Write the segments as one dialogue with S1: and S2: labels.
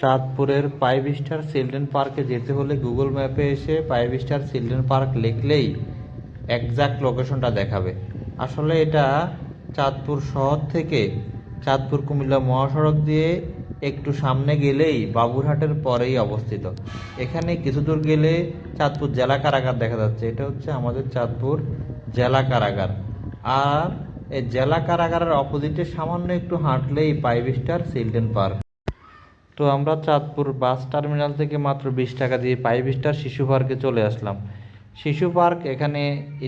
S1: চাঁদপুরের five star children পার্কে যেতে হলে গুগল ম্যাপে এসে ফাইভ স্টার চিলড্রেন পার্ক লিখলেই একজ্যাক্ট লোকেশনটা দেখাবে। আসলে এটা চাঁদপুর শহর থেকে চাঁদপুর কুমিল্লা মহাসড়ক দিয়ে একটু সামনে গেলেই বাবুরহাটের পরেই অবস্থিত। এখানে কিছু দূর গেলে চাঁদপুর জেলা কারাগার দেখা যাচ্ছে। এটা হচ্ছে আমাদের চাঁদপুর জেলা কারাগার। আর এই জেলা কারাগারের অপোজিটে সামান্য একটু হাঁটলেই ফাইভ স্টার চিলড্রেন পার্ক। তো আমরা চাঁদপুর বাস টার্মিনাল থেকে মাত্র বিশ টাকা দিয়ে ফাইভ স্টার শিশু পার্কে চলে আসলাম। শিশু পার্ক এখানে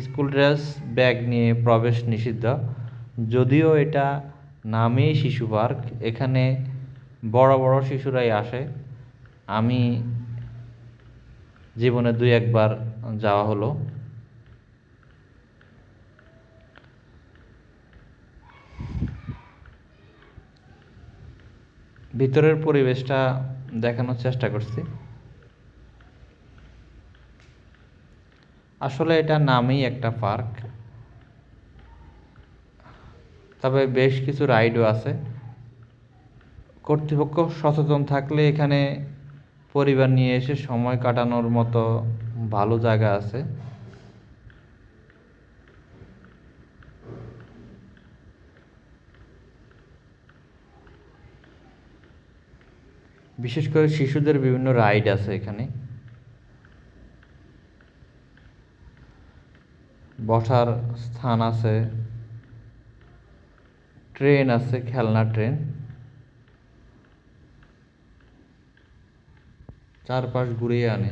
S1: স্কুল ড্রেস, ব্যাগ নিয়ে প্রবেশ নিষিদ্ধ। যদিও এটা নামেই শিশু পার্ক, এখানে বড় বড় শিশুরাই আসে। আমি জীবনে দুই একবার যাওয়া হলো। ভিতরের পরিবেশটা দেখানোর চেষ্টা করছি। আসলে এটা নামেই একটা পার্ক। তবে বেশ কিছু রাইডও আছে। কর্তৃপক্ষ সচেতন থাকলে এখানে পরিবার নিয়ে এসে সময় কাটানোর মতো ভালো জায়গা আছে। বিশেষ করে শিশুদের বিভিন্ন রাইড আছে এখানে। বসার স্থান আছে। ট্রেন আছে, খেলনা ট্রেন। চারপাশ ঘুরিয়ে আনে।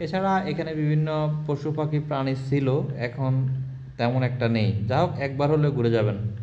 S1: এছাড়া এখানে বিভিন্ন পশু পাখি, প্রাণী ছিল, এখন তেমন একটা নেই। যা হোক, একবার হলে ঘুরে যাবেন।